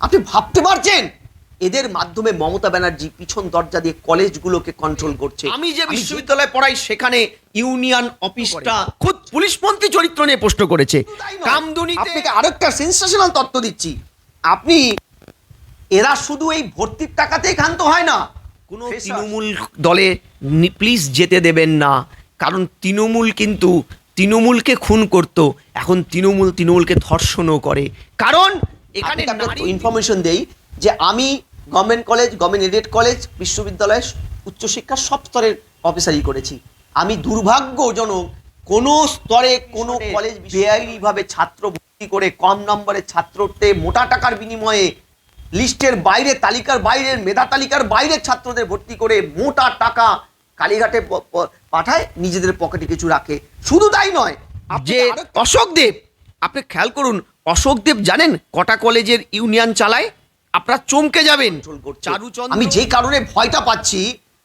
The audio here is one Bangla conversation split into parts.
আপনি ভাবতে পারছেন? এদের মাধ্যমে মমতা ব্যানার্জি পিছন দরজা দিয়ে কলেজগুলোকে কন্ট্রোল করছে। আমি যে বিশ্ববিদ্যালয়ে পড়াই সেখানে ইউনিয়ন অফিসটা খুদ পুলিশ মন্ত্রী চরিত্র নিয়ে প্রশ্ন করেছে। কামদুনিতে আপনাকে আরেকটা সেন্সেশনাল তথ্য দিচ্ছি। আপনি এরা শুধু এই ভর্তির টাকাতেই ক্ষান্ত হয় না। কোনো তৃণমূল দলে প্লিজ যেতে দেবেন না। কারণ তৃণমূল কিন্তু তৃণমূলকে খুন করত। এখন তৃণমূল তৃণমূলকে ধর্ষণও করে। কারণ এখানে ইনফরমেশন দেই যে আমি government college government aided college বিশ্ববিদ্যালয় উচ্চশিক্ষার সব স্তরের অফিসারই করেছি। আমি দুর্ভাগ্যজনক কোনো স্তরে কোনো কলেজ বেআইনিভাবে ছাত্র ভর্তি করে কম নম্বরের ছাত্রতে মোটা টাকার বিনিময়ে লিস্টের বাইরে তালিকার বাইরের মেধা তালিকার বাইরের ছাত্রদের ভর্তি করে মোটা টাকা কালীঘাটে পাঠায় নিজেদের পকেটে কিছু রাখে। শুধু তাই নয় যে অশোক দেব আপনি খেয়াল করুন অশোক দেব জানেন কটা কলেজের ইউনিয়ন চালায়? আপনারা চমকে যাবেন। চারুচন্দ্র আমি যে কারণে ভয়টা পাচ্ছি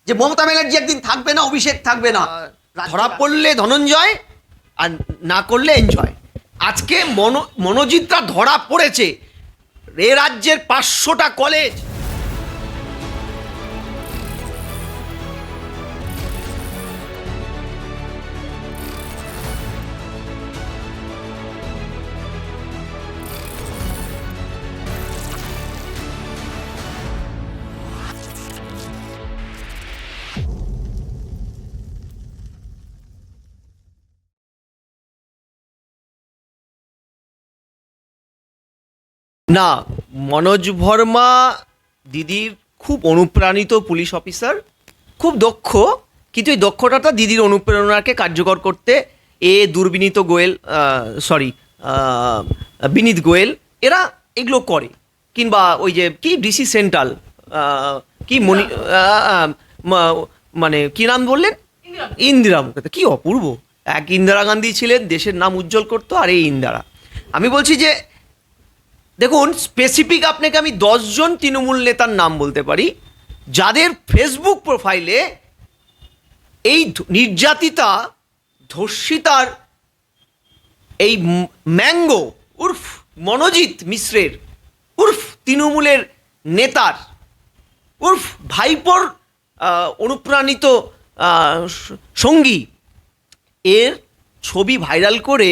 যে মমতা ব্যানার্জি একদিন থাকবে না অভিষেক থাকবে না। ধরা পড়লে ধনঞ্জয় আর না করলে এনজয়। আজকে মনো মনোজিৎরা ধরা পড়েছে। এ রাজ্যের পাঁচশোটা কলেজ। না, মনোজ ভর্মা দিদির খুব অনুপ্রাণিত পুলিশ অফিসার, খুব দক্ষ, কিন্তু এই দক্ষতাটা দিদির অনুপ্রেরণাকে কার্যকর করতে এ দুর্বিনীত গোয়েল সরি বিনীত গোয়েল, এরা এগুলো করে। কিংবা ওই যে, কি ডিসি সেন্ট্রাল কি মনি মানে কি নাম বললেন? ইন্দিরা মুখোপাধ্যায়। কি অপূর্ব। এক ইন্দিরা গান্ধী ছিলেন, দেশের নাম উজ্জ্বল করতো, আর এই ইন্দিরা। আমি বলছি যে দেখুন স্পেসিফিক আপনাকে আমি দশজন তৃণমূল নেতার নাম বলতে পারি, যাদের ফেসবুক প্রোফাইলে এই নির্যাতিতা, ধর্ষিতার এই ম্যাঙ্গো, উর্ফ, মনোজিৎ মিশ্রের, উর্ফ, তৃণমূলের নেতার, উর্ফ, ভাইপোর অনুপ্রাণিত সঙ্গী, এর ছবি ভাইরাল করে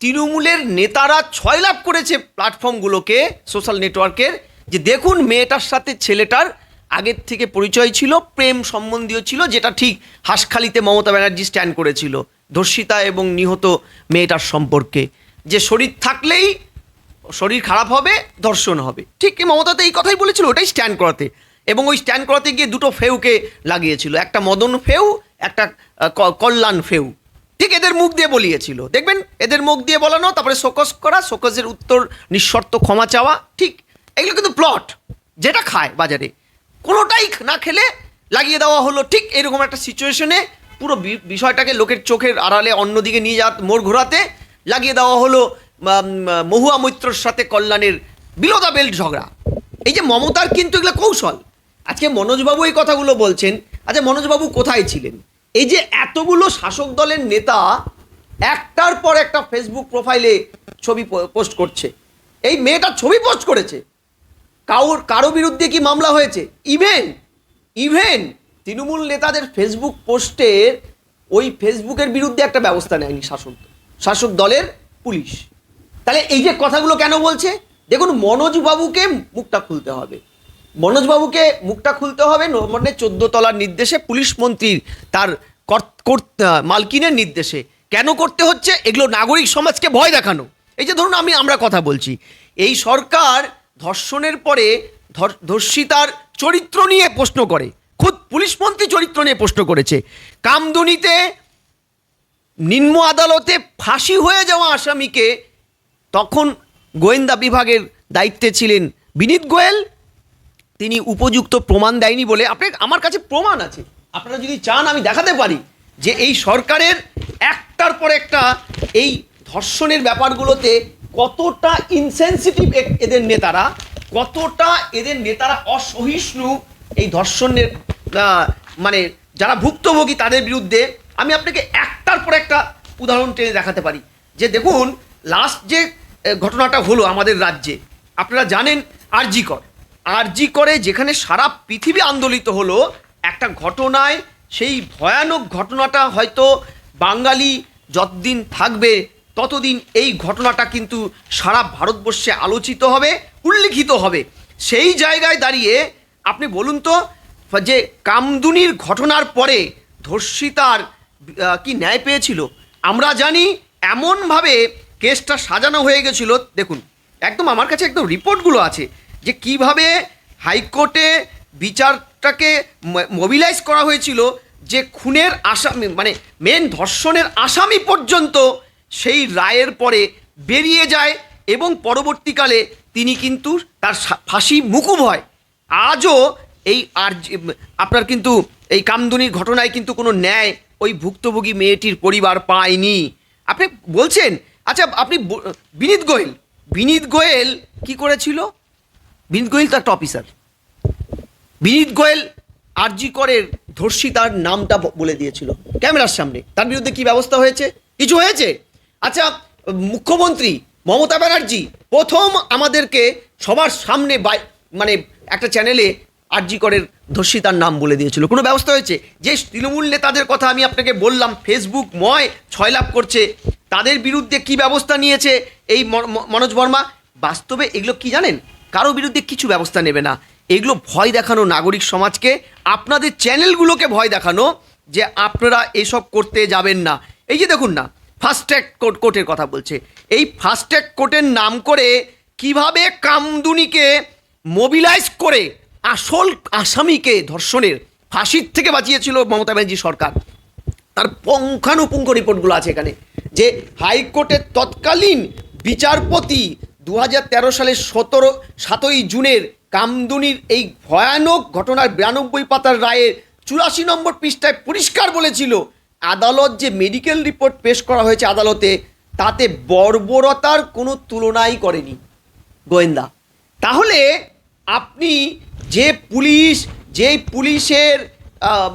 তৃণমূলের নেতারা ছয় লাভ করেছে প্ল্যাটফর্মগুলোকে সোশ্যাল নেটওয়ার্কের যে দেখুন, মেয়েটার সাথে ছেলেটার আগের থেকে পরিচয় ছিল, প্রেম সম্বন্ধীয় ছিল, যেটা ঠিক হাসখালিতে মমতা ব্যানার্জি স্ট্যান্ড করেছিল, ধর্ষিতা এবং নিহত মেয়েটার সম্পর্কে। যে শরীর থাকলেই শরীর খারাপ হবে, ধর্ষণ হবে। ঠিক কি মমতা তো এই কথাই বলেছিল, ওটাই স্ট্যান্ড করাতে। এবং ওই স্ট্যান্ড করাতে গিয়ে দুটো ফেউকে লাগিয়েছিল, একটা মদন ফেউ, একটা কল্যাণ ফেউ। ঠিক এদের মুখ দিয়ে বলিয়েছিল। দেখবেন, এদের মুখ দিয়ে বলানো, তারপরে শোকস করা শোকসের উত্তর, নিঃশর্ত ক্ষমা চাওয়া, ঠিক এগুলো কিন্তু প্লট যেটা খায় বাজারে। কোনোটাই না খেলে লাগিয়ে দেওয়া হলো, ঠিক এরকম একটা সিচুয়েশনে পুরো বিষয়টাকে লোকের চোখের আড়ালে অন্যদিকে নিয়ে যাওয়া, মোড় ঘোরাতে লাগিয়ে দেওয়া হলো মহুয়া মৈত্রর সাথে কল্যাণের বিলোদা বেল্ট ঝগড়া। এই যে মমতার কিন্তু এগুলো কৌশল। আজকে মনোজবাবু এই কথাগুলো বলছেন আচ্ছা মনোজবাবু কোথায় ছিলেন? এই যে এতগুলো শাসক দলের নেতা একটার পর একটা ফেসবুক প্রোফাইলে ছবি পোস্ট করছে। এই মেয়েটা ছবি পোস্ট করেছে। কারোর কারও বিরুদ্ধে কি মামলা হয়েছে? ইভেন ইভেন তৃণমূল নেতাদের ফেসবুক পোস্টের ওই ফেসবুকের বিরুদ্ধে একটা ব্যবস্থা নেয়নি শাসক শাসক দলের পুলিশ। তাহলে এই যে কথাগুলো কেন বলছে? দেখুন, মনোজবাবুকে মুখটা খুলতে হবে। মনোজবাবুকে মুখটা খুলতে হবে নবান্নের চোদ্দ তলার নির্দেশে পুলিশ মন্ত্রীর তার মালকিনের নির্দেশে। কেন করতে হচ্ছে? এগুলো নাগরিক সমাজকে ভয় দেখানো। এই যে ধরুন আমি, আমরা কথা বলছি। এই সরকার ধর্ষণের পরে ধর- ধর্ষিতার চরিত্র নিয়ে প্রশ্ন করে। খুদ পুলিশ মন্ত্রী চরিত্র নিয়ে প্রশ্ন করেছে। কামদুনিতে নিম্ন আদালতে ফাঁসি হয়ে যাওয়া আসামিকে তখন গোয়েন্দা বিভাগের দায়িত্বে ছিলেন বিনীত গোয়েল। তিনি উপযুক্ত প্রমাণ দেয়নি বলে আপনার, আমার কাছে প্রমাণ আছে। আপনারা যদি চান আমি দেখাতে পারি যে এই সরকারের একটার পর একটা এই ধর্ষণের ব্যাপারগুলোতে কতটা ইনসেনসিটিভ এদের নেতারা, কতটা এদের নেতারা অসহিষ্ণু এই ধর্ষণের মানে যারা ভুক্তভোগী তাদের বিরুদ্ধে, আমি আপনাকে একটার পর একটা উদাহরণ টেনে দেখাতে পারি। যে দেখুন লাস্ট যে ঘটনাটা হলো আমাদের রাজ্যে, আপনারা জানেন আরজি কর আরজি করে যেখানে সারা পৃথিবী আন্দোলিত হলো, একটা ঘটনায় সেই ভয়ানক ঘটনাটা হয়তো বাঙালি যতদিন থাকবে, ততদিন এই ঘটনাটা কিন্তু সারা ভারতবর্ষে আলোচিত হবে, উল্লিখিত হবে। সেই জায়গায় দাঁড়িয়ে আপনি বলুন তো, যে কামদুনির ঘটনার পরে ধর্ষিতার কি ন্যায় পেয়েছিল? আমরা জানি এমনভাবে কেসটা সাজানো হয়ে গেছিল, দেখুন, একদম আমার কাছে একদম রিপোর্টগুলো আছে যে কীভাবে হাইকোর্টে বিচারটাকে মোবিলাইজ করা হয়েছিল যে খুনের আসামি মানে মেন ধর্ষণের আসামি পর্যন্ত সেই রায়ের পরে বেরিয়ে যায় এবং পরবর্তীকালে তিনি কিন্তু তার ফাঁসি মুকুব হয়। আজও এই আর আপনার কিন্তু এই কামদুনির ঘটনায় কিন্তু কোনো ন্যায় ওই ভুক্তভোগী মেয়েটির পরিবার পায়নি। আপনি বলছেন আচ্ছা আপনি বিনীত গোয়েল বিনীত গোয়েল কি করেছিল? বিনীত গোয়েল তো একটা অফিসার বিনীত গোয়েল আরজি করের ধর্ষিতার নামটা বলে দিয়েছিল। ক্যামেরার সামনে। তার বিরুদ্ধে কি ব্যবস্থা হয়েছে? কিছু হয়েছে? আচ্ছা মুখ্যমন্ত্রী মমতা ব্যানার্জি প্রথম আমাদেরকে সবার সামনে বাই মানে একটা চ্যানেলে আরজি করের ধর্ষিতার নাম বলে দিয়েছিল। কোনো ব্যবস্থা হয়েছে? যে তৃণমূল নেতাদের কথা আমি আপনাকে বললাম ফেসবুক ময় ছয় লাভ করছে, তাদের বিরুদ্ধে কি ব্যবস্থা নিয়েছে এই মনোজ বর্মা? বাস্তবে এগুলো কি জানেন? কারও বিরুদ্ধে কিছু ব্যবস্থা নেবে না। এগুলো ভয় দেখানো নাগরিক সমাজকে, আপনাদের চ্যানেলগুলোকে ভয় দেখানো যে আপনারা এসব করতে যাবেন না। এই যে দেখুন না ফাস্ট ট্র্যাক কোর্ট কোর্টের কথা বলছে। এই ফাস্ট ট্র্যাক কোর্টের নাম করে কীভাবে কামদুনিকে মোবিলাইজ করে আসল আসামিকে ধর্ষণের ফাঁসির থেকে বাঁচিয়েছিল মমতা ব্যানার্জি সরকার। তার পুঙ্খানুপুঙ্খ রিপোর্টগুলো আছে এখানে যে হাইকোর্টের তৎকালীন বিচারপতি দু হাজার তেরো সালের সতেরো, সাতই জুনের কামদুনির এই ভয়ানক ঘটনার বিরানব্বই পাতার রায়ের চুরাশি নম্বর পৃষ্ঠায় পরিষ্কার বলেছিল, আদালত যে মেডিকেল রিপোর্ট পেশ করা হয়েছে আদালতে, তাতে বর্বরতার কোনো তুলনাই করেনি। গোয়েন্দা, তাহলে আপনি যে পুলিশ যে পুলিশের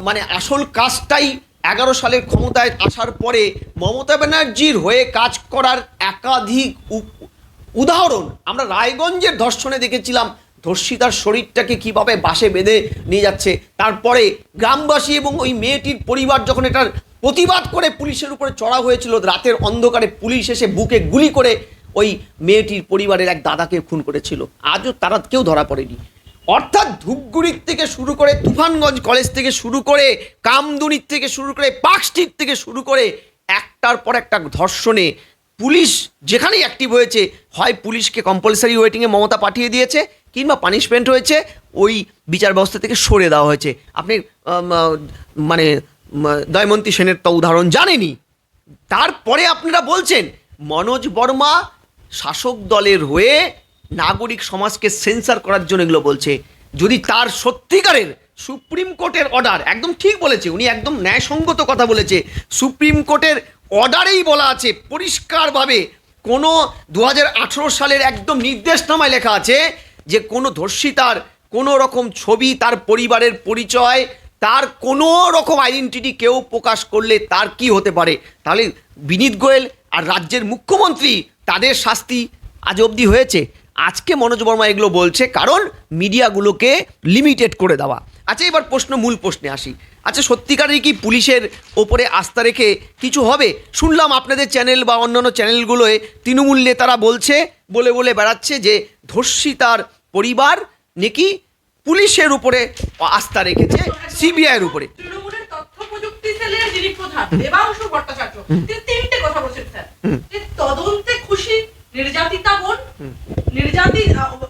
মানে আসল কাজটাই এগারো সালের ক্ষমতায় আসার পরে মমতা ব্যানার্জির হয়ে কাজ করার একাধিক উদাহরণ, আমরা রায়গঞ্জের ধর্ষণে দেখেছিলাম, ধর্ষিতার শরীরটাকে কীভাবে বাসে বেঁধে নিয়ে যাচ্ছে। তারপরে গ্রামবাসী এবং ওই মেয়েটির পরিবার যখন এটার প্রতিবাদ করে পুলিশের উপরে চড়া হয়েছিল, রাতের অন্ধকারে পুলিশ এসে বুকে গুলি করে ওই মেয়েটির পরিবারের এক দাদাকে খুন করেছিল। আজও তারা কেউ ধরা পড়েনি। অর্থাৎ ধূপগুড়ির থেকে শুরু করে তুফানগঞ্জ কলেজ থেকে শুরু করে কামদুনির থেকে শুরু করে পার্ক থেকে শুরু করে একটার পর একটা ধর্ষণে পুলিশ যেখানেই অ্যাক্টিভ হয়েছে, হয় পুলিশকে কম্পালসারি ওয়েটিংয়ে মমতা পাঠিয়ে দিয়েছে, কিংবা পানিশমেন্ট হয়েছে, ওই বিচার ব্যবস্থা থেকে সরে দেওয়া হয়েছে। আপনি মানে দয়মন্তী সেনের তো উদাহরণ জানেনি তারপরে আপনারা বলছেন, মনোজ বর্মা শাসক দলের হয়ে নাগরিক সমাজকে সেন্সার করার জন্য এগুলো বলছে। যদি তার সত্যিকারের সুপ্রিম কোর্টের অর্ডার একদম ঠিক বলেছে, উনি একদম ন্যায়সঙ্গত কথা বলেছে, সুপ্রিম কোর্টের অর্ডারেই বলা আছে, পরিষ্কারভাবে কোনো দু হাজার আঠেরো সালের একদম নির্দেশনামায় লেখা আছে যে কোনো ধর্ষিতার কোনো রকম ছবি, তার পরিবারের পরিচয়, তার কোনো রকম আইডেন্টিটি কেউ প্রকাশ করলে তার কি হতে পারে? তাহলে বিনীত গোয়েল আর রাজ্যের মুখ্যমন্ত্রী তাদের শাস্তি আজ অবধি হয়েছে। আজকে মনোজ বর্মা এগুলো বলছে, কারণ মিডিয়াগুলোকে লিমিটেড করে দেওয়া। আচ্ছা এবার প্রশ্ন মূল প্রশ্নে আসি। আচ্ছা সত্যিকারেই কি পুলিশের ওপরে আস্থা রেখে কিছু হবে? শুনলাম আপনাদের চ্যানেল বা অন্যান্য চ্যানেলগুলোয় তৃণমূল নেতারা বলছে বলে বলে বেড়াচ্ছে যে ধর্ষিতার পরিবার নাকি পুলিশের উপরে আস্থা রেখেছে সিবিআইয়ের উপরে। তিনি তিনটে কথা বলছেন স্যার। তদন্তে খুশি নির্যাতিতা বোন। নির্যাতি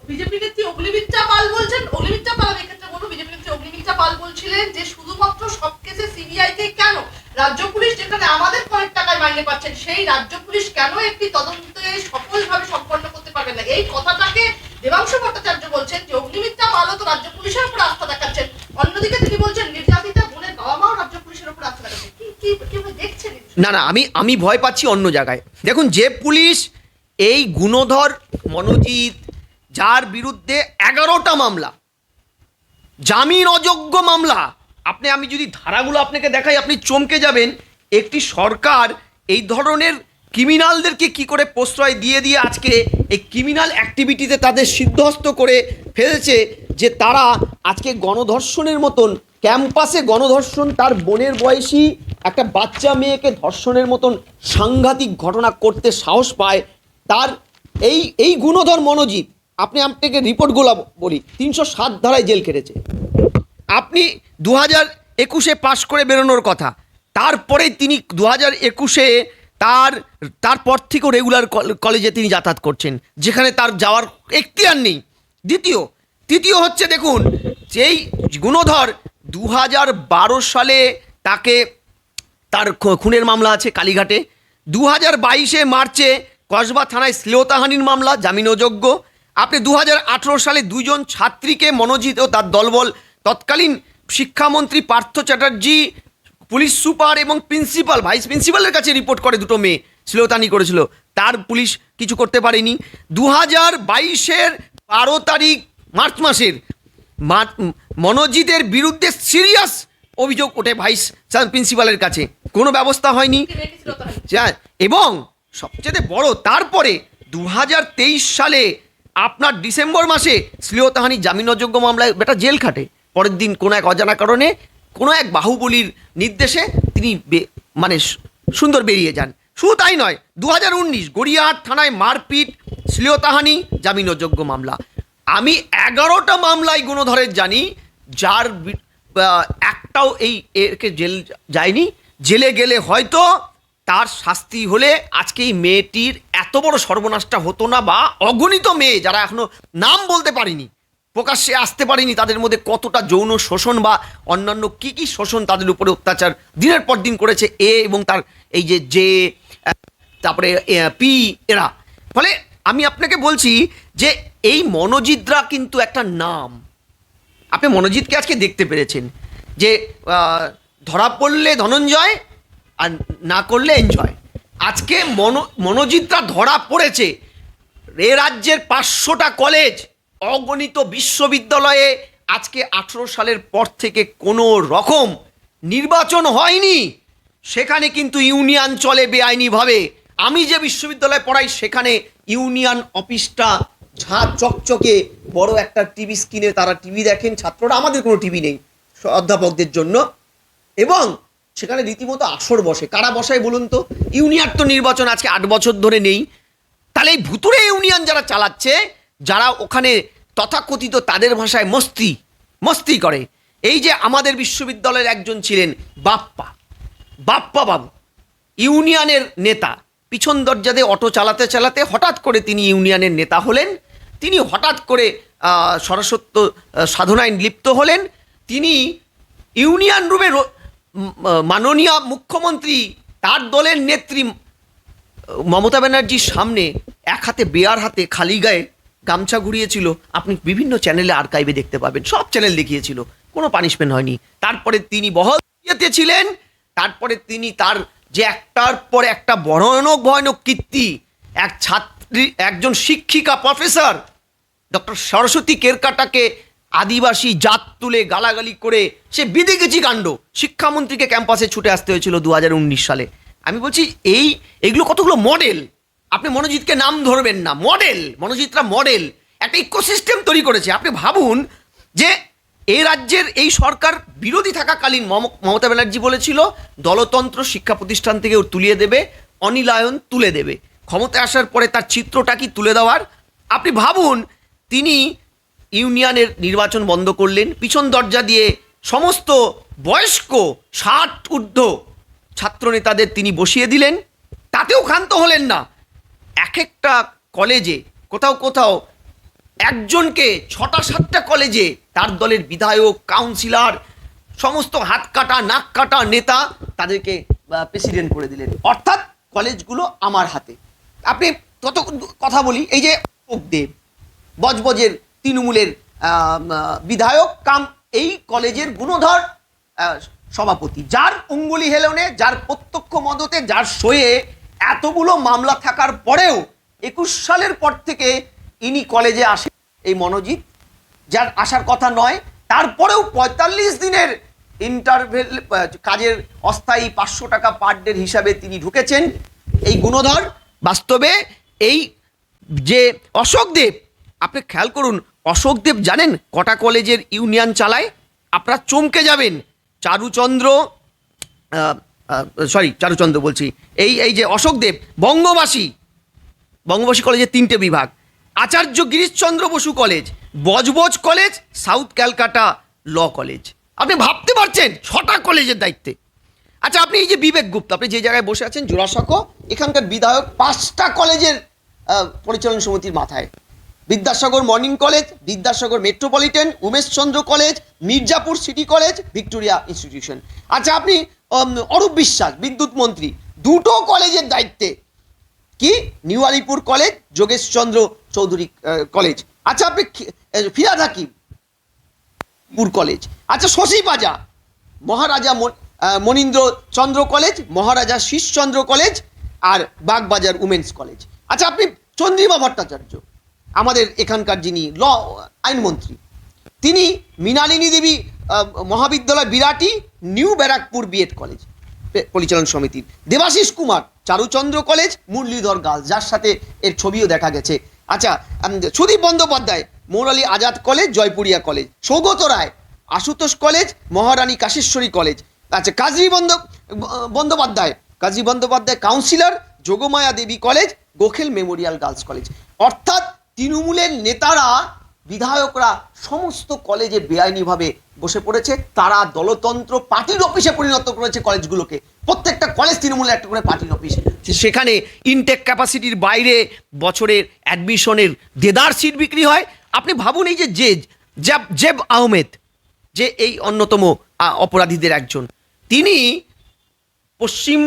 বিজেপি নেত্রী অগ্নিমিত্রা পাল বলছেন? অগ্নিমিত্রা পাল এক্ষেত্রে বলব বিজেপি নেত্রী অগ্নিমিত্রা পাল বলছিলেন যে শুধুমাত্র সব কেসে সিবিআই কে কেন? রাজ্য পুলিশ যেখানে আমাদের কয়েক টাকায় মাইনে পাচ্ছেন সেই রাজ্য পুলিশ কেন একটি তদন্তে সফলভাবে সম্পন্ন করতে পারবে না? এই কথাটাকে দেবাংশু ভট্টাচার্য বলছেন যে অগ্নিমিত্রা পালও তো রাজ্য পুলিশের উপর আস্থা দেখাচ্ছেন। অন্যদিকে তিনি বলছেন নির্যাতিতা বোনের বাবা মাও রাজ্য পুলিশের উপর আস্থা দেখাচ্ছেন। কি কি দেখছেন? না না আমি আমি ভয় পাচ্ছি অন্য জায়গায়। দেখুন যে পুলিশ এই গুণধর মনোজিৎ, যার বিরুদ্ধে এগারোটা মামলা, জামিন অযোগ্য মামলা, আপনি, আমি যদি ধারাগুলো আপনাকে দেখাই, আপনি চমকে যাবেন। একটি সরকার এই ধরনের ক্রিমিনালদেরকে কি করে প্রশ্রয় দিয়ে দিয়ে আজকে এই ক্রিমিনাল অ্যাক্টিভিটিতে তাদের সিদ্ধহস্ত করে ফেলেছে যে তারা আজকে গণধর্ষণের মতন, ক্যাম্পাসে গণধর্ষণ, তার বোনের বয়সী একটা বাচ্চা মেয়েকে ধর্ষণের মতন সাংঘাতিক ঘটনা করতে সাহস পায় তার এই এই গুণধর মনোজিৎ আপনি আপনাকে রিপোর্টগুলো বলি, তিনশো সাত ধারায় জেল কেটেছে আপনি দু হাজার একুশে পাশ করে বেরোনোর কথা তারপরে তিনি দু হাজার একুশে তার, তারপর থেকেও রেগুলার কলেজে তিনি যাতায়াত করছেন, যেখানে তার যাওয়ার এখতিয়ার নেই। দ্বিতীয়, তৃতীয় হচ্ছে দেখুন, যেই গুণধর দু হাজার বারো সালে তাকে, তার খুনের মামলা আছে কালীঘাটে দু হাজার বাইশে মার্চে কসবা থানায় শ্লীলতাহানির মামলা জামিন অযোগ্য আপনি দু হাজার আঠেরো সালে দুজন ছাত্রীকে মনোজিৎ ও তার দলবল তৎকালীন শিক্ষামন্ত্রী পার্থ চ্যাটার্জি পুলিশ সুপার এবং প্রিন্সিপাল ভাইস প্রিন্সিপালের কাছে রিপোর্ট করে দুটো মেয়ে শ্লীলতানি করেছিল। তার পুলিশ কিছু করতে পারেনি। দু হাজার বাইশের বারো তারিখ মার্চ মাসের মনোজিতের বিরুদ্ধে সিরিয়াস অভিযোগ ওঠে ভাইস প্রিন্সিপালের কাছে। কোনো ব্যবস্থা হয়নি। এবং সবচেয়ে বড়, তারপরে দু হাজার তেইশ সালে আপনার ডিসেম্বর মাসে শ্লেয়াতাহানি জামিন অযোগ্য মামলায় বেটা জেল খাটে। পরের দিন কোনো এক অজানা কারণে কোনো এক বাহুবলীর নির্দেশে তিনি মানে সুন্দর বেরিয়ে যান। শুধু তাই নয় দু হাজার উনিশ গড়িয়াহাট থানায় মারপিট শ্লীয়তাহানি জামিন অযোগ্য মামলা। আমি এগারোটা মামলায় গুণধরের জানি, যার একটাও এই এরকে জেল যায়নি। জেলে গেলে হয়তো তার শাস্তি হলে আজকে এই মেয়েটির এত বড় সর্বনাশটা হতো না বা অগণিত মেয়ে যারা এখনও নাম বলতে পারিনি প্রকাশ্যে আসতে পারেনি তাদের মধ্যে কতটা যৌন শোষণ বা অন্যান্য কি কি শোষণ তাদের উপরে অত্যাচার দিনের পর দিন করেছে এ এবং তার এই যে আহ, তারপরে পি এরা। ফলে আমি আপনাকে বলছি যে এই মনোজিদরা কিন্তু একটা নাম। আপনি মনোজিৎকে আজকে দেখতে পেরেছেন যে ধরা পড়লে ধনঞ্জয় আর না করলে এনজয় আজকে মনো, মনোজিৎরা ধরা পড়েছে। এ রাজ্যের পাঁচশোটা কলেজ অগণিত বিশ্ববিদ্যালয়ে আজকে আঠেরো সালের পর থেকে কোনো রকম নির্বাচন হয়নি। সেখানে কিন্তু ইউনিয়ন চলে বেআইনিভাবে। আমি যে বিশ্ববিদ্যালয়ে পড়াই, সেখানে ইউনিয়ন অফিসটা ঝাঁ চকচকে বড় একটা টিভি স্ক্রিনে তারা টিভি দেখেন, ছাত্ররা, আমাদের কোনো টিভি নেই, অধ্যাপকদের জন্য। এবং সেখানে রীতিমতো আসর বসে। কারা বসায় বলুন তো? ইউনিয়ন তো নির্বাচন আজকে আট বছর ধরে নেই। তাহলে এই ভুতুরে ইউনিয়ন যারা চালাচ্ছে, যারা ওখানে তথাকথিত তাদের ভাষায় মস্তি মস্তি করে। এই যে আমাদের বিশ্ববিদ্যালয়ের একজন ছিলেন বাপ্পা বাপ্পা বাবু, ইউনিয়নের নেতা। পিছন দরজাতে অটো চালাতে চালাতে হঠাৎ করে তিনি ইউনিয়নের নেতা হলেন। তিনি হঠাৎ করে সরস্বত্ব সাধনায় লিপ্ত হলেন। তিনি ইউনিয়ন রুমে মাননীয় মুখ্যমন্ত্রী, তার দলের নেত্রী মমতা ব্যানার্জির সামনে এক হাতে বেয়ার হাতে খালি গায়ে গামছা ঘুরিয়েছিল। আপনি বিভিন্ন চ্যানেলে আর্কাইভে দেখতে পাবেন, সব চ্যানেল দেখিয়েছিল, কোনো পানিশমেন্ট হয়নি। তারপরে তিনি বহল ছিলেন, তারপরে তিনি তার যে একটার পর একটা ভয়ানক ভয়ানক কীর্তি, এক ছাত্রী, একজন শিক্ষিকা প্রফেসর ডক্টর সরস্বতী কেরকাটাকে আদিবাসী জাত তুলে গালাগালি করে সে বিধে গেছি কাণ্ড। শিক্ষামন্ত্রীকে ক্যাম্পাসে ছুটে আসতে হয়েছিল দু হাজার উনিশ সালে। আমি বলছি, এই, এগুলো কতগুলো মডেল আপনি মনোজিৎকে নাম ধরবেন না। মডেল মনোজিৎরা মডেল একটা ইকোসিস্টেম তৈরি করেছে। আপনি ভাবুন যে এই রাজ্যের এই সরকার বিরোধী থাকাকালীন মম- মমতা ব্যানার্জি বলেছিল, দলতন্ত্র শিক্ষা প্রতিষ্ঠান থেকে তুলিয়ে দেবে, অনিলায়ন তুলে দেবে। ক্ষমতায় আসার পরে তার চিত্রটা কি তুলে দেওয়ার? আপনি ভাবুন, তিনি ইউনিয়নের নির্বাচন বন্ধ করলেন। পিছন দরজা দিয়ে সমস্ত বয়স্ক ষাট ঊর্ধ্ব ছাত্রনেতাদের তিনি বসিয়ে দিলেন। তাতেও ক্ষান্ত হলেন না। এক একটা কলেজে কোথাও কোথাও একজনকে ছটা সাতটা কলেজে তার দলের বিধায়ক, কাউন্সিলর, সমস্ত হাত কাটা, নাক কাটা নেতা তাদেরকে প্রেসিডেন্ট করে দিলেন। অর্থাৎ কলেজগুলো আমার হাতে। আপনি তত কথা বলি, এই যে দেব বজবজের তৃণমূলের বিধায়ক, কাম এই কলেজের গুণধর সভাপতি। যার অঙ্গুলি হেলনে, যার প্রত্যক্ষ মদতে, যার সয়ে এতগুলো মামলা থাকার পরেও একুশ সালের পর থেকে ইনি কলেজে আসে এই মনোজিৎ, যার আসার কথা নয়। তারপরেও পঁয়তাল্লিশ দিনের ইন্টারভেল কাজের অস্থায়ী পাঁচশো টাকা পার ডের হিসাবে তিনি ঢুকেছেন এই গুণধর। বাস্তবে এই যে অশোক দেব, আপনি খেয়াল করুন অশোকদেব জানেন কটা কলেজের ইউনিয়ন চালায়? আপনারা চমকে যাবেন। চারুচন্দ্র সরি চারুচন্দ্র বলছি। এই এই যে অশোকদেব বঙ্গবাসী বঙ্গবাসী কলেজের তিনটে বিভাগ। Acharya Girishchandra Basu college, Budge Budge college, south Calcutta law college. আপনি ভাবতে পারছেন ছটা কলেজের দায়িত্বে? আচ্ছা আপনি এই যে বিবেক গুপ্ত, আপনি যে জায়গায় বসে আছেন জোড়াসাঁকো, এখানকার বিধায়ক পাঁচটা কলেজের পরিচালন সমিতির মাথায়। Vidyasagar morning college, Vidyasagar metropolitan, Umeshchandra college, Mirzapur city college, Victoria institution. আচ্ছা আপনি অরূপ বিশ্বাস, বিদ্যুৎ মন্ত্রী, দুটো কলেজের দায়িত্বে কি? New Alipore college, Jogeshchandra Chowdhury college. আচ্ছা আপনি ফিরাদ হাকিম পুর কলেজ। আচ্ছা শশী বাজা মহারাজা মন- মনীন্দ্র চন্দ্র কলেজ, মহারাজা শীষচন্দ্র কলেজ, আর বাগবাজার উমেন্স কলেজ। আচ্ছা আপনি চন্দ্রিমা ভট্টাচার্য আমাদের এখানকার যিনি ল, আইনমন্ত্রী, তিনি Mrinalini Devi Mahavidyalaya Birati, new Barrackpore B Ed college পরিচালন সমিতির। দেবাশিস কুমার, চারুচন্দ্র কলেজ মুরলীধর গার্লস যার সাথে এর ছবিও দেখা গেছে। আচ্ছা Sudip Bandyopadhyay, মৌরালী Azad college Jaipuria college Saugata Roy, Ashutosh college Maharani Kasheswari college আচ্ছা কাজী বন্দ Bandyopadhyay, Kazi Bandyopadhyay councillor Jogamaya Devi college Gokhale memorial girls college অর্থাৎ তৃণমূলের নেতারা বিধায়করা সমস্ত কলেজে বেআইনিভাবে বসে পড়েছে। তারা দলতন্ত্র পার্টির অফিসে পরিণত করেছে কলেজগুলোকে। প্রত্যেকটা কলেজ তৃণমূলের একটা করে পার্টির অফিস। সেখানে ইনটেক ক্যাপাসিটির বাইরে বছরের অ্যাডমিশনের দেদার সিট বিক্রি হয়। আপনি ভাবুন এই যে জেজ জেব জেব আহমেদ, যে এই অন্যতম অপরাধীদের একজন। তিনি পশ্চিম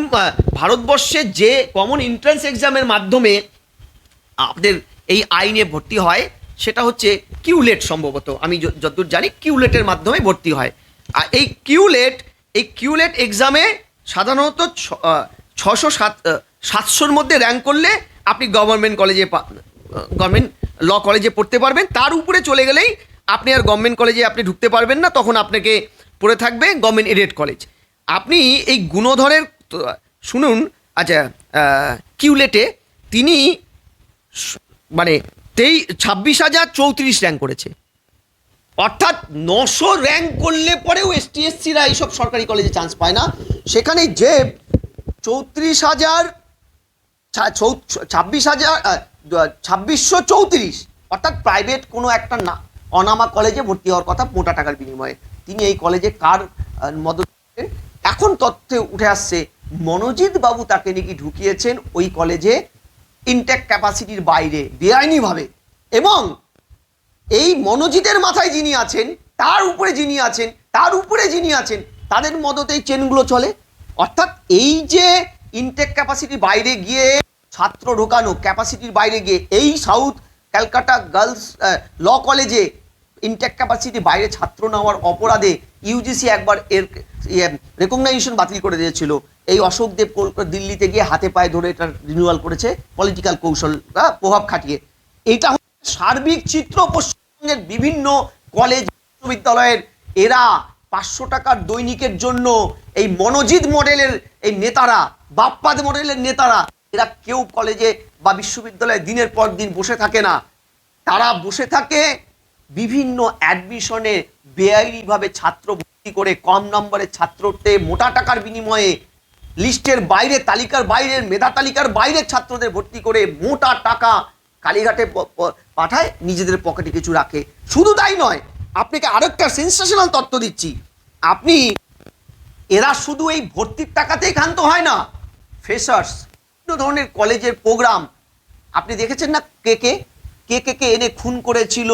ভারতবর্ষে যে কমন এন্ট্রান্স এক্সামের মাধ্যমে আপনাদের এই আইনে ভর্তি হয়, সেটা হচ্ছে কিউলেট সম্ভবত। আমি যতদূর জানি কিউলেটের মাধ্যমে ভর্তি হয়। আর এই কিউলেট এই কিউলেট এক্সামে সাধারণত ছশো সাত সাতশোর মধ্যে র্যাঙ্ক করলে আপনি গভর্নমেন্ট কলেজে গভর্নমেন্ট ল কলেজে পড়তে পারবেন। তার উপরে চলে গেলেই আপনি আর গভর্নমেন্ট কলেজে আপনি ঢুকতে পারবেন না, তখন আপনাকে পড়ে থাকবে গভর্নমেন্ট এডেড কলেজ আপনি এই গুণধরের শুনুন আচ্ছা কিউলেটে তিনি মানে তেই ছাব্বিশ হাজার চৌত্রিশ র্যাঙ্ক করেছে। অর্থাৎ নশো র্যাঙ্ক করলে পরেও এসটিএসসিরা এইসব সরকারি কলেজে চান্স পায় না। সেখানে যে চৌত্রিশ হাজার ছাব্বিশ হাজার ছাব্বিশশো চৌত্রিশ, অর্থাৎ প্রাইভেট কোনো একটা না অনামা কলেজে ভর্তি হওয়ার কথা মোটা টাকার বিনিময়ে। তিনি এই কলেজে কার মদত এখন তথ্যে উঠে আসছে, মনোজিৎ বাবু তাকে নাকি ঢুকিয়েছেন ওই কলেজে ইনটেক ক্যাপাসিটির বাইরে, বেআইনিভাবে। এবং এই মনোজিতের মাথায় যিনি আছেন, তার উপরে যিনি আছেন, তার উপরে যিনি আছেন, তাদের মদতেই চেনগুলো চলে। অর্থাৎ এই যে ইনটেক ক্যাপাসিটির বাইরে গিয়ে ছাত্র ঢোকানো ক্যাপাসিটির বাইরে গিয়ে এই সাউথ ক্যালকাটা গার্লস ল কলেজে ইনটেক ক্যাপাসিটি বাইরে ছাত্র নেওয়ার অপরাধে ইউজিসি একবার এর রেকগনাইজেশন বাতিল করে দিয়েছিল। এই অশোকদেব কলকাতা দিল্লিতে গিয়ে হাতে পায়ে ধরে এটা রিনিউয়াল করেছে পলিটিক্যাল কৌশল প্রভাব খাটিয়ে। এটা সার্বিক চিত্র পশ্চিমবঙ্গের বিভিন্ন কলেজ বিশ্ববিদ্যালয়ের এরা পাঁচশো টাকার দৈনিকের জন্য এই মনোজিৎ মডেলের এই নেতারা, বাপ্পাদ মডেলের নেতারা, এরা কেউ কলেজে বা বিশ্ববিদ্যালয়ে দিনের পর দিন বসে থাকে না। তারা বসে থাকে বিভিন্ন অ্যাডমিশনে বেআইনিভাবে ছাত্র ভর্তি করে কম নম্বরের ছাত্রতে মোটা টাকার বিনিময়ে লিস্টের বাইরে, তালিকার বাইরের মেধা তালিকার বাইরের ছাত্রদের ভর্তি করে মোটা টাকা কালীঘাটে পাঠায়, নিজেদের পকেটে কিছু রাখে। শুধু তাই নয়, আপনাকে আরেকটা সেন্সেশনাল তথ্য দিচ্ছি। আপনি, এরা শুধু এই ভর্তির টাকাতেই ক্ষান্ত হয় না। ফ্রেশার্স বিভিন্ন ধরনের কলেজের প্রোগ্রাম আপনি দেখেছেন না কে কে? কে কে কে এনে খুন করেছিল?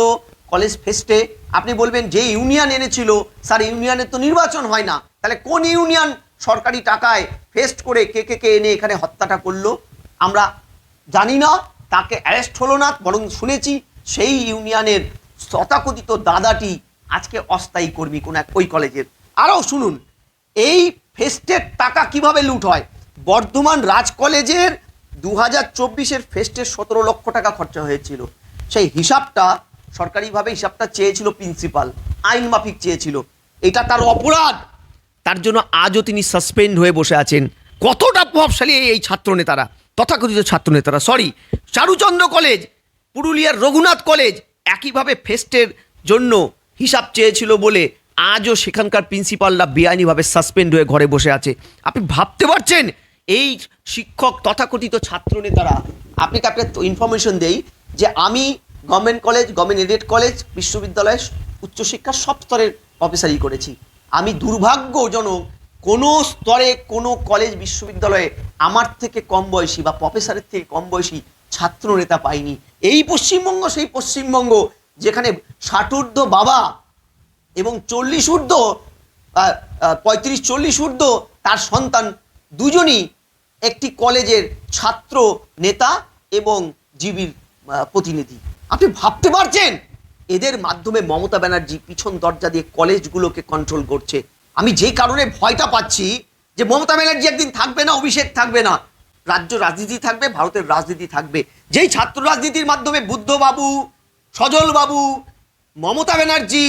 কলেজ ফেস্টে আপনি বলবেন, যে ইউনিয়ন এনেছিল, স্যার, ইউনিয়নের তো নির্বাচন হয় না। তাহলে কোন ইউনিয়ন সরকারি টাকায় ফেস্ট করে কে কে কে এনে এখানে হত্যাটা করল? আমরা জানি না, তাকে অ্যারেস্ট হলো না, বরং শুনেছি সেই ইউনিয়নের তথাকথিত দাদাটি আজকে অস্থায়ী কর্মী কোন এক ওই কলেজের। আরও শুনুন, এই ফেস্টের টাকা কীভাবে লুট হয়? বর্ধমান রাজ কলেজের দু হাজার চব্বিশের ফেস্টের সতেরো লক্ষ টাকা খরচা হয়েছিল। সেই হিসাবটা সরকারিভাবে হিসাবটা চেয়েছিল প্রিন্সিপাল আইন মাফিক চেয়েছিল। এটা তার অপরাধ। তার জন্য আজও তিনি সাসপেন্ড হয়ে বসে আছেন। কতটা প্রভাবশালী এই- এই ছাত্র নেতারা, তথাকথিত ছাত্রনেতারা সরি চারুচন্দ্র কলেজ পুরুলিয়ার রঘুনাথ কলেজ একইভাবে ফেস্টের জন্য হিসাব চেয়েছিল বলে আজও সেখানকার প্রিন্সিপালরা বেআইনিভাবে সাসপেন্ড হয়ে ঘরে বসে আছে। আপনি ভাবতে পারছেন? এই শিক্ষক, তথাকথিত ছাত্রনেতারা আপনাকে একটা ইনফরমেশন দেই যে আমি government college, government aided college, বিশ্ববিদ্যালয় উচ্চশিক্ষার সব স্তরের অফিসারই করেছি। আমি দুর্ভাগ্যজনক কোনো স্তরে কোনো কলেজ, বিশ্ববিদ্যালয়ে আমার থেকে কম বয়সী বা প্রফেসরের থেকে কম বয়সী ছাত্র নেতা পাইনি। এই পশ্চিমবঙ্গ সেই পশ্চিমবঙ্গ যেখানে ষাটূর্ধ্ব বাবা এবং চল্লিশ ঊর্ধ্ব পঁয়ত্রিশ চল্লিশ ঊর্ধ্ব তার সন্তান দুজনই একটি কলেজের ছাত্র নেতা এবং জীবীর প্রতিনিধি। আপনি ভাবতে পারছেন? এদের মাধ্যমে মমতা ব্যানার্জি পিছন দরজা দিয়ে কলেজগুলোকে কন্ট্রোল করছে। আমি যে কারণে ভয়টা পাচ্ছি যে মমতা ব্যানার্জি একদিন থাকবে না, অভিষেক থাকবে না। রাজ্য রাজনীতি থাকবে, ভারতের রাজনীতি থাকবে। যেই ছাত্র রাজনীতির মাধ্যমে বুদ্ধবাবু সজল বাবু মমতা ব্যানার্জি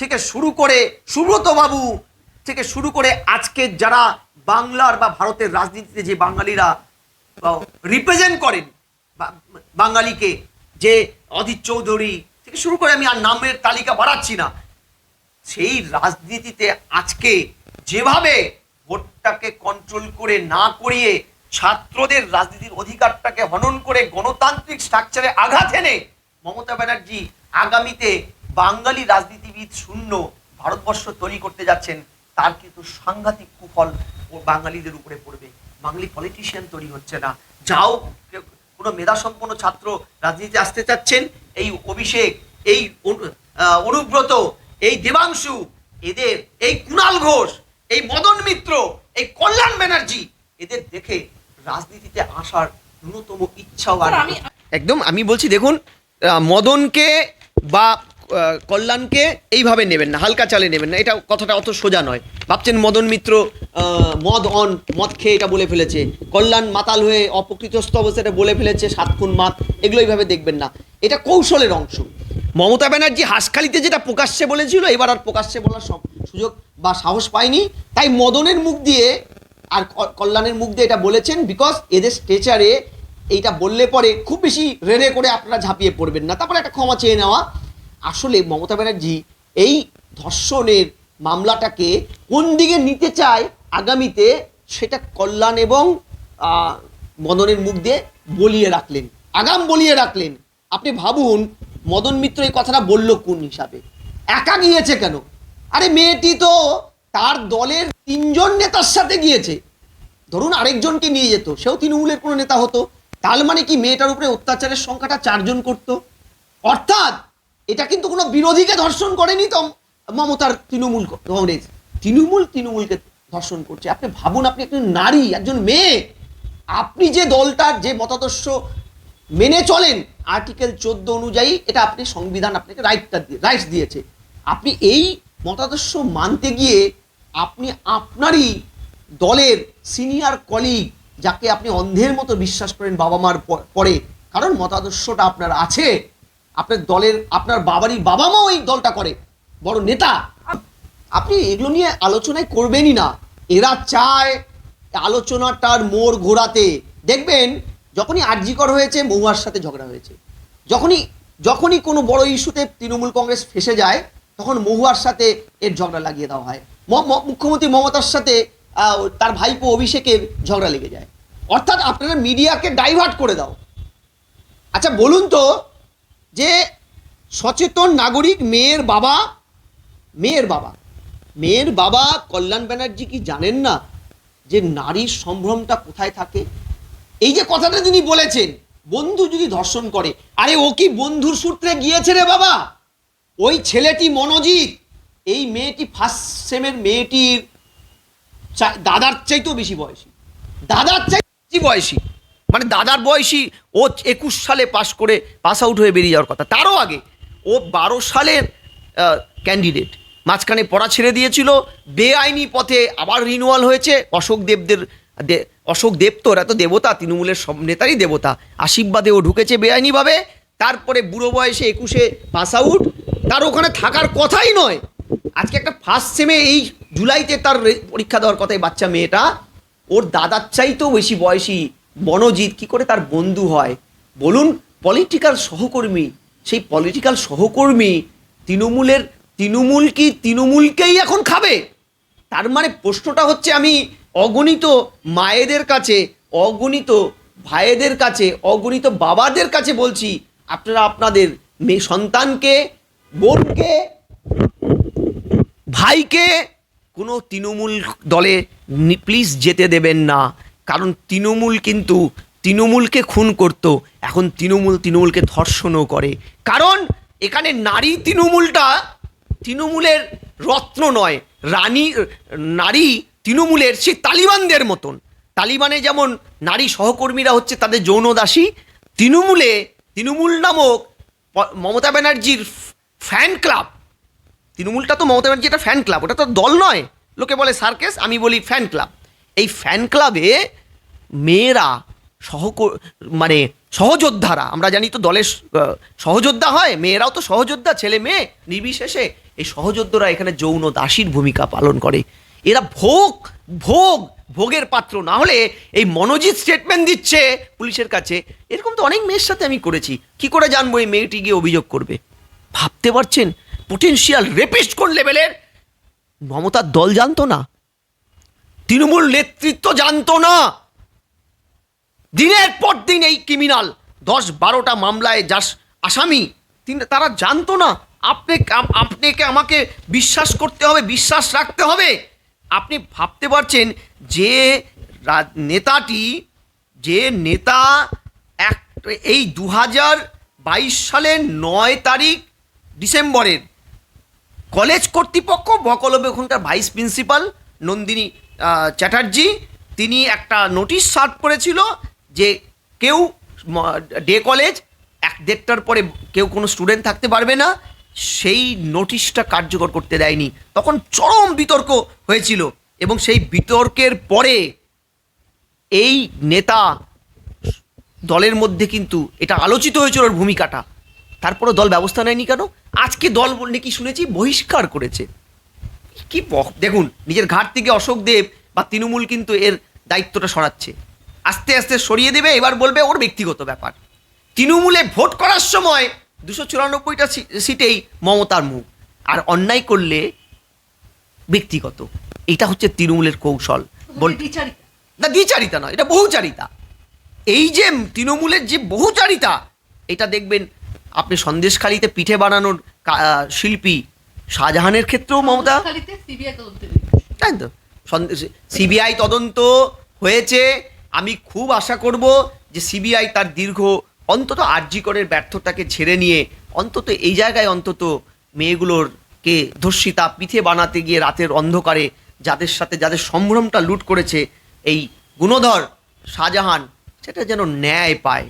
থেকে শুরু করে সুব্রত বাবু থেকে শুরু করে আজকে যারা বাংলার বা ভারতের রাজনীতিতে যে বাঙালিরা রিপ্রেজেন্ট করেন বাঙালিকে, যে অধীর চৌধুরী থেকে শুরু করে আমি আর নামের তালিকা বাড়াচ্ছি না। সেই রাজনীতিতে আজকে যেভাবে ভোটটাকে কন্ট্রোল করে না করিয়ে ছাত্রদের রাজনীতির অধিকারটাকে হনন করে গণতান্ত্রিক স্ট্রাকচারে আঘাত এনে মমতা ব্যানার্জি আগামীতে বাঙালি রাজনীতিবিদ শূন্য ভারতবর্ষ তৈরি করতে যাচ্ছেন, তার কিন্তু সাংঘাতিক কুফল বাঙালিদের উপরে পড়বে। বাঙালি পলিটিশিয়ান তৈরি হচ্ছে না। যাও কোনো মেধাসম্পন্ন ছাত্র রাজনীতিতে আসতে চাচ্ছেন। এই অভিষেক এই অনুব্রত এই দেবাংশু এদের এই কুণাল ঘোষ এই মদন মিত্র এই কল্যাণ ব্যানার্জি এদের দেখে রাজনীতিতে আসার ন্যূনতম ইচ্ছাও আর একদম আমি বলছি দেখুন মদনকে বা কল্যাণকে এইভাবে নেবেন না, হালকা চালে নেবেন না। এটা কথাটা অত সোজা নয়। ভাবছেন মদন মিত্র মদ অন, মদ খেয়ে এটা বলে ফেলেছে। কল্যাণ মাতাল হয়ে অপকৃতস্থ অবস্থায় এটা বলে ফেলেছে, সাত খুন মাত, এগুলো এইভাবে দেখবেন না। এটা কৌশলের অংশ। মমতা ব্যানার্জি হাসখালিতে যেটা প্রকাশ্যে বলেছিল, এবার আর প্রকাশ্যে বলার সব- সুযোগ বা সাহস পায়নি। তাই মদনের মুখ দিয়ে আর কল্যাণের মুখ দিয়ে এটা বলেছেন বিকজ এদের স্টেচারে এইটা বললে পরে খুব বেশি রেড়ে করে আপনারা ঝাঁপিয়ে পড়বেন না। তারপরে একটা ক্ষমা চেয়ে নেওয়া। আসলে মমতা ব্যানার্জি এই ধর্ষণের মামলাটাকে কোন দিকে নিতে চায় আগামীতে সেটা কল্যাণ এবং মদনের মুখ দিয়ে বলিয়ে রাখলেন, আগাম বলিয়ে রাখলেন। আপনি ভাবুন, মদন মিত্র এই কথাটা বলল কোন হিসাবে? একা গিয়েছে কেন? আরে মেয়েটি তো তার দলের তিনজন নেতার সাথে গিয়েছে। ধরুন আরেকজনকে নিয়ে যেত, সেও তৃণমূলের কোনো নেতা হতো। তার মানে কি মেয়েটার উপরে অত্যাচারের সংখ্যাটা চারজন করত? অর্থাৎ এটা কিন্তু কোনো বিরোধীকে ধর্ষণ করেনি তো মমতার তৃণমূল কংগ্রেস। তৃণমূল তৃণমূলকে ধর্ষণ করছে। আপনি ভাবুন, আপনি একজন নারী, একজন মেয়ে। আপনি যে দলটার যে মতাদর্শ মেনে চলেন, আর্টিকেল চোদ্দ অনুযায়ী এটা আপনি সংবিধান আপনাকে রাইটটা দিয়ে রাইটস দিয়েছে। আপনি এই মতাদর্শ মানতে গিয়ে আপনি আপনারই দলের সিনিয়র কলিগ যাকে আপনি অন্ধের মতো বিশ্বাস করেন বাবা মার পরে, কারণ মতাদর্শটা আপনার আছে আপনার দলের, আপনার বাবারই বাবা মাও এই দলটা করে। বড় নেতা। আপনি এগুলো নিয়ে আলোচনায় করবেনই না। এরা চায় আলোচনাটার মোড় ঘোরাতে। দেখবেন, যখনই আর্জিকর হয়েছে, মহুয়ার সাথে ঝগড়া হয়েছে। যখনই যখনই কোনো বড় ইস্যুতে তৃণমূল কংগ্রেস ফেসে যায়, তখন মহুয়ার সাথে এর ঝগড়া লাগিয়ে দেওয়া হয়। মুখ্যমন্ত্রী মমতার সাথে তার ভাইপো অভিষেকের ঝগড়া লেগে যায়। অর্থাৎ আপনারা মিডিয়াকে ডাইভার্ট করে দাও। আচ্ছা বলুন তো যে সচেতন নাগরিক মেয়ের বাবা মেয়ের বাবা মেয়ের বাবা কল্যাণ ব্যানার্জি কি জানেন না যে নারীর সম্ভ্রমটা কোথায় থাকে? এই যে কথাটা তিনি বলেছেন, বন্ধু যদি ধর্ষণ করে, আরে ও কি বন্ধুর সূত্রে গিয়েছে রে বাবা? ওই ছেলেটি মনোজিৎ, এই মেয়েটি ফার্স্ট সেমের মেয়েটির দাদার চাইতেও বেশি বয়সী। দাদার চাই বেশি বয়সী। মানে দাদার বয়সী, ও একুশ সালে পাশ করে পাস আউট হয়ে বেরিয়ে যাওয়ার কথা। তারও আগে ও বারো সালের ক্যান্ডিডেট মাঝখানে পড়া ছেড়ে দিয়েছিল, বেআইনি পথে আবার রিনুয়াল হয়েছে। অশোক দেবদের অশোক দেব তো ওরা তো দেবতা, তৃণমূলের সব নেতারই দেবতা। আশীর্বাদে ও ঢুকেছে বেআইনিভাবে। তারপরে বুড়ো বয়সে একুশে পাস আউট তার ওখানে থাকার কথাই নয়। আজকে একটা ফার্স্ট সেমে এই জুলাইতে তার পরীক্ষা দেওয়ার কথাই বাচ্চা মেয়েটা। ওর দাদার চাইতেও বেশি বয়সী মনোজিৎ কি করে তার বন্ধু হয়? বলুন পলিটিক্যাল সহকর্মী, সেই পলিটিক্যাল সহকর্মী তৃণমূলের, তৃণমূল কি তৃণমূলকেই এখন খাবে? তার মানে প্রশ্নটা হচ্ছে আমি অগণিত মায়েদের কাছে, অগণিত ভাইয়েদের কাছে, অগণিত বাবাদের কাছে বলছি, আপনারা আপনাদের মেয়ে সন্তানকে, বোনকে, ভাইকে কোনো তৃণমূল দলে প্লিজ যেতে দেবেন না। কারণ তৃণমূল কিন্তু তৃণমূলকে খুন করত, এখন তৃণমূল তৃণমূলকে ধর্ষণও করে। কারণ এখানে নারী তৃণমূলটা তৃণমূলের রত্ন নয়, রানী, নারী তৃণমূলের সেই তালিবানদের মতন। তালিবানে যেমন নারী সহকর্মীরা হচ্ছে তাদের যৌনদাসী, তৃণমূলে, তৃণমূল নামক মমতা ব্যানার্জির ফ্যান ক্লাব। তৃণমূলটা তো মমতা ব্যানার্জি একটা ফ্যান ক্লাব, ওটা তো দল নয়। লোকে বলে সার্কেস, আমি বলি ফ্যান ক্লাব। এই ফ্যান ক্লাবে মেয়েরা সহ মানে সহযোদ্ধারা, আমরা জানি তো দলের সহযোদ্ধা হয়, মেয়েরাও তো সহযোদ্ধা, ছেলে মেয়ে, নির্বিশেষে এই সহযোদ্ধারা এখানে যৌন দাসীর ভূমিকা পালন করে। এরা ভোগ ভোগ, ভোগের পাত্র, না হলে এই মনোজিৎ স্টেটমেন্ট দিচ্ছে পুলিশের কাছে। এরকম তো অনেক মেয়ের সাথে আমি করেছি। কি করে জানব এই মেয়েটি গিয়ে অভিযোগ করবে? ভাবতে পারছেন? পোটেন্সিয়াল রেপিস্ট কোন লেভেলের মমতার দল জানতো না? তৃণমূল নেতৃত্ব জানতো না। দিনের পর দিন এই ক্রিমিনাল দশ বারোটা মামলায় যাস আসামি, তিনি তারা জানতো না। আপনি আপনাকে আমাকে বিশ্বাস করতে হবে, বিশ্বাস রাখতে হবে। আপনি ভাবতে পারছেন যে নেতাটি, যে নেতা এক এই দু হাজার বাইশ সালের নয় তারিখ ডিসেম্বরের। কলেজ কর্তৃপক্ষ বকলবে ওখানকার ভাইস প্রিন্সিপাল নন্দিনী চ্যাটার্জি, তিনি একটা নোটিশ সার্ভ করেছিল যে কেউ ডে কলেজ এক দেড়টার পরে কেউ কোনো স্টুডেন্ট থাকতে পারবে না, সেই নোটিশটা কার্যকর করতে দেয়নি। তখন চরম বিতর্ক হয়েছিল এবং সেই বিতর্কের পরে এই নেতা দলের মধ্যে কিন্তু এটা আলোচিত হয়েছিল ওর ভূমিকাটা। তারপরও দল ব্যবস্থা নেয়নি কেন? আজকে দল বললে কি শুনেছি? বহিষ্কার করেছে। কি দেখুন নিজের ঘাট থেকে অশোক দেব বা তৃণমূল কিন্তু এর দায়িত্বটা সরাচ্ছে। আস্তে আস্তে সরিয়ে দেবে এবার বলবে ওর ব্যক্তিগত ব্যাপার। তৃণমূলে ভোট করার সময় দুশো চুরানব্বইটা সিটেই মমতার মুখ। আর অন্যায় করলে ব্যক্তিগত। এটা হচ্ছে তৃণমূলের কৌশল। না দ্বিচারিতা নয় এটা বহুচারিতা। এই যে তৃণমূলের যে বহুচারিতা এটা দেখবেন আপনি সন্দেশখালিতে পিঠে বানানোর শিল্পী শাহজাহানের ক্ষেত্রেও মমতা? তাই তো। সিবিআই তদন্ত হয়েছে। আমি খুব আশা করব যে সিবিআই তার দীর্ঘ অন্তত আর্যিকরের ব্যর্থতাকে ঝেড়ে নিয়ে অন্তত এই জায়গায় অন্তত মেয়েগুলোরকে ধর্ষিতা পিঠে বানাতে গিয়ে রাতের অন্ধকারে যাদের সাথে যাদের সম্ভ্রমটা লুট করেছে এই গুণধর শাহজাহান সেটা যেন ন্যায় পায়।